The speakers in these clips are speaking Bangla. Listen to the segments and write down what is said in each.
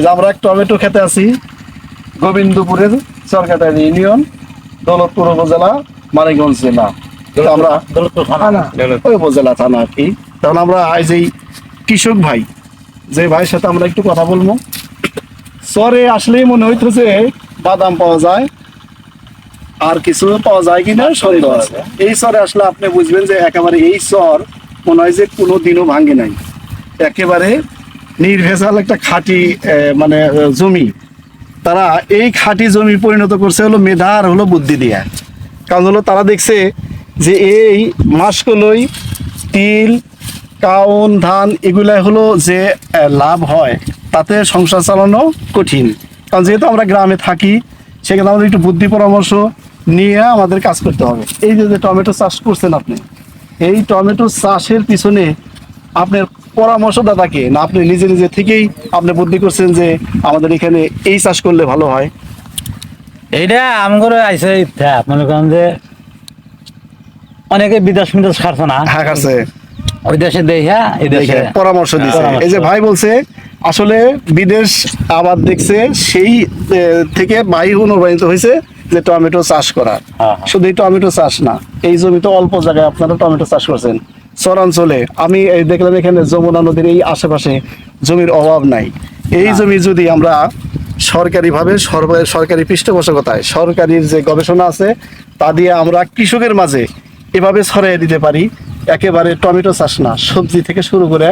এই যে আমরা এক টমেটো খেতে আছি। গোবিন্দপুরের সরকার ইউনিয়ন দৌলতপুর উপজেলা মানিকগঞ্জ জেলা। আমরা ওই উপজেলা থানা আর কি। তখন আমরা আজ এই কৃষক ভাই যে ভাইয়ের সাথে আমরা একটু কথা বলব। সরে আসলেই মনে হইতো যে বাদাম পাওয়া যায়। আর কিছু পাওয়া যায় কিনা সন্দেহ আছে। এই সরে আসলে আপনি বুঝবেন যে একেবারে এই সর মনে হয় যে কোনো দিনও ভাঙে নাই। একেবারে নির্ভেজাল একটা খাঁটি মানে জমি। তারা এই খাঁটি জমি পরিণত করছে হলো মেধা আর হলো বুদ্ধি দিয়ে। কারণ হলো তারা দেখছে যে এই মাসকলই তিল, কাউন, ধান এগুলাই হলো যে লাভ হয়। তাতে সংসার চালানো কঠিন। কারণ যেহেতু আমরা গ্রামে থাকি, সেখানে আমাদের একটু বুদ্ধি পরামর্শ নিয়ে আমাদের কাজ করতে হবে। এই যে টমেটো চাষ করছেন আপনি, এই টমেটো চাষের পিছনে আপনার পরামর্শদাতাকে না আপনি নিজে নিজে থেকেই আপনি বুদ্ধি করছেন যে আমাদের এখানে এই চাষ করলে ভালো হয়? এইটা আমগরে আইসে ইচ্ছা মনে করেন যে অনেকে বিদেশ বিদেশ খাচ্ছে না। হ্যাঁ কাছে ওই দেশে দেখা এই দেশে পরামর্শ এই যে ভাই বলছে আসলে বিদেশ আবাদ দেখছে সেই থেকে ভাই অনুপ্রাণিত হয়েছে যে টমেটো চাষ করা হ্যাঁ, হ্যাঁ। শুধু টমেটো চাষ না এই জমিতে অল্প জায়গায় আপনারা টমেটো চাষ করছেন। চরাঞ্চলে। আমি দেখলাম এখানে যমুনা নদীর এই আশেপাশে জমির অভাব নাই। এই জমি যদি আমরা সরকারিভাবে সরকারি পৃষ্ঠপোষকতায় সরকারির যে গবেষণা আছে তা দিয়ে আমরা কৃষকের মাঝে এভাবে ছড়াই দিতে পারি একেবারে টমেটো চাষ না। সবজি থেকে শুরু করে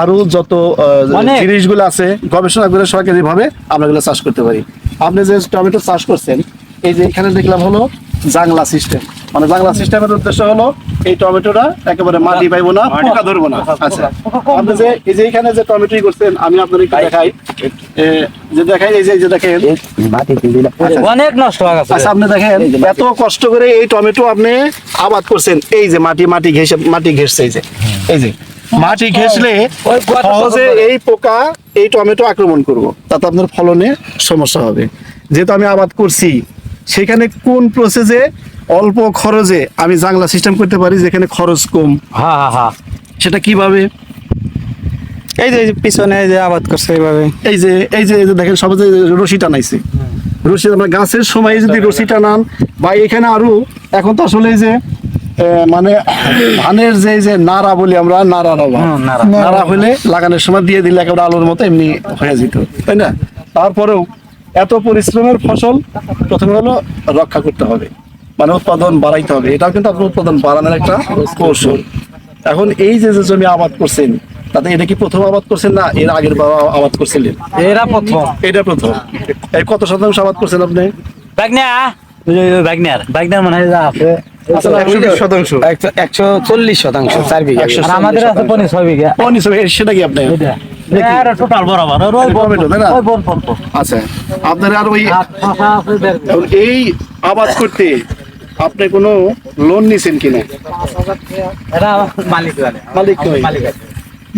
আরও যত আহ, অনেক। জিনিসগুলো আছে গবেষণা করে সরকারি ভাবে আমরা এগুলো চাষ করতে পারি। আপনি যে টমেটো চাষ করছেন এই যে এখানে দেখলাম হলো জাংলা সিস্টেম মানে জাংলা সিস্টেমের উদ্দেশ্য হলো এই টমেটোটা একেবারে মাটি পাইবো না পোকা ধরবো না। আচ্ছা। আপনি যে এই যে এখানে যে টমেটো করছেন আমি আপনার একটু দেখাই। যে দেখাই এই যে যে দেখেন। আচ্ছা। অনেক নষ্ট হয়ে গেছে। আচ্ছা আপনি দেখেন এত কষ্ট করে এই টমেটো আপনি আবাদ করছেন। এই যে মাটি মাটি ঘেসে মাটি ঘেসছে এই যে। এই যে মাটি ঘেসলে সহজে এই পোকা এই টমেটো আক্রমণ করব। তাতে আপনার ফলনে সমস্যা হবে। যেহেতু আমি আবাদ করছি সেখানে কোন প্রসেসে অল্প খরচে আমি জাংলা সিস্টেম করতে পারি যেখানে খরচ কম। হ্যাঁ হ্যাঁ হ্যাঁ সেটা কীভাবে? এই যে পিছনে এই যে আবাদ করছে এইভাবে। এই যে এই যে দেখেন সবাই যে রশি টানাইছে রশি আমরা গাছের সময় যদি রশি টানান বা এখানে আরও এখন তো আসলে এই যে আহ, মানে ধানের যে এই যে নাড়া বলি আমরা নাড়া। নাড়া। নাড়া। হলে লাগানোর সময় দিয়ে দিলে একেবারে আলোর মতো এমনি হয়ে যেত তাই না? তারপরেও এত পরিশ্রমের ফসল প্রথমে হলো রক্ষা করতে হবে। মানে উৎপাদন বাড়াইতে হবে। এটাও কিন্তু আপনার উৎপাদন বাড়ানোর একটা কৌশল। এখন এই যে যে জমি আবাদ করছেন তাতে এটা কি প্রথম আবাদ করছেন না এর আগের বার আবাদ করছিলেন? এরা প্রথম। এটা প্রথম। এই কত শতাংশ আবাদ করছেন আপনি? বাগনা বাগনার বাগনার মনে আছে। একশো চল্লিশ শতাংশ চার বিঘা। একশো আমাদের আছে পনেরো ছয় বিঘা। সেটা কি আপনি। আচ্ছা। আপনার আর ওই এই আবাদ করতে আপনি কোনো লোন নিছেন কিনা? এটা মালিক মালিক মালিক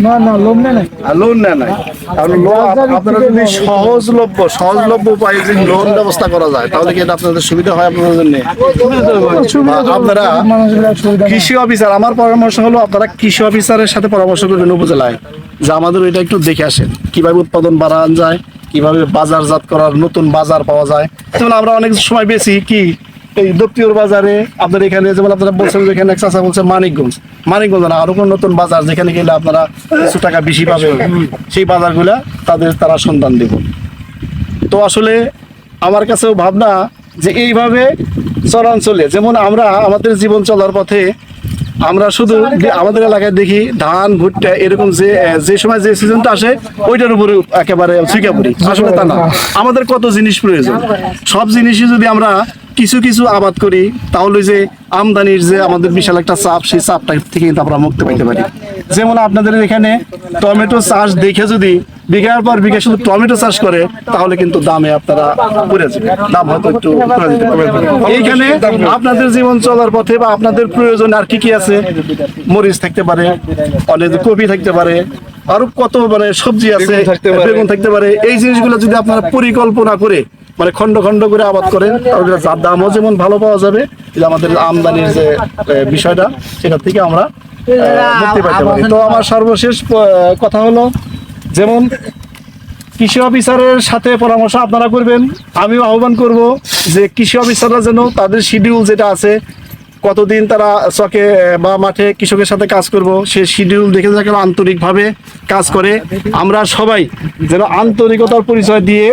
না না লোন নেই। লোন নেয় নাই? কারণ লোন আপনারা যদি সহজলভ্য সহজলভ্য উপায়ে যদি লোন ব্যবস্থা করা যায় তাহলে কি এটা আপনাদের সুবিধা হয় আপনাদের জন্য? আপনারা কৃষি অফিসার আমার পরামর্শ হলো আপনারা কৃষি অফিসারের সাথে পরামর্শ করবেন উপজেলায় যে আমাদের ওইটা একটু দেখে আসেন কীভাবে উৎপাদন বাড়ান যায় কীভাবে বাজারজাত করার নতুন বাজার পাওয়া যায়। আমরা অনেক সময় বেশি কি এই দপ্তির বাজারে আপনার এখানে যেমন আপনারা বলছেন যে এখানে চাষা বলছে মানিকগঞ্জ। মানিকগঞ্জ না, আরও কোনো নতুন বাজার যেখানে গেলে আপনারা কিছু টাকা বেশি পাবে সেই বাজারগুলা তাদের তারা সন্ধান দেব। তো আসলে আমার কাছেও ভাবনা যে এইভাবে চরাঞ্চলে, যেমন আমরা আমাদের জীবন চলার পথে আমরা শুধু আমাদের এলাকায় দেখি ধান, ভুট্টা এরকম যে যে সময় যে সিজনটা আসে, ওইটার উপরে একেবারে শিখে পড়ি। আসলে তা না। আমাদের কত জিনিস প্রয়োজন? সব জিনিসই যদি আমরা কিছু কিছু আবাদ করি তাহলে যে আমদানির যে আমাদের বিশাল একটা চাপ সেই চাপটা থেকে কিন্তু আমরা মুক্তি পেতে পারি। যেমন আপনাদের এখানে টমেটো চাষ দেখে যদি বিঘার পর বিঘা শুধু টমেটো চাষ করে তাহলে কিন্তু দামে আপনারা পড়ে যাবে। দাম হয়তো একটু। এইখানে আপনাদের জীবন চলার পথে বা আপনাদের প্রয়োজন আর কি কি আছে? মরিচ থাকতে পারে অনেক কপি থাকতে পারে আরও কত মানে সবজি আছে বেগুন থাকতে পারে। এই জিনিসগুলো যদি আপনারা পরিকল্পনা করে মানে খন্ড খন্ড করে আবাদ করেন। যার দামও যেমন ভালো পাওয়া যাবে আমাদের আমদানির যে বিষয়টা, সেটা থেকে আমরা মুক্তি পাইতে পারি। তো আমার সর্বশেষ কথা হলো, যেমন কৃষি অফিসারের সাথে পরামর্শ আপনারা করবেন, আমিও আহ্বান করব যে কৃষি অফিসাররা যেন তাদের শিডিউল যেটা আছে, কতদিন তারা চকে বা মাঠে কৃষকের সাথে কাজ করব, সে শিডিউল দেখে যেন আন্তরিকভাবে কাজ করে। আমরা সবাই যেন আন্তরিকতার পরিচয় দিয়ে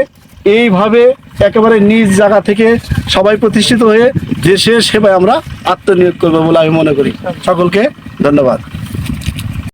এইভাবে একেবারে নিজ জায়গা থেকে সবাই প্রতিষ্ঠিত হয়ে দেশের সেবায় আমরা আত্মনিয়োগ করব বলে আমি মনে করি। সকলকে ধন্যবাদ।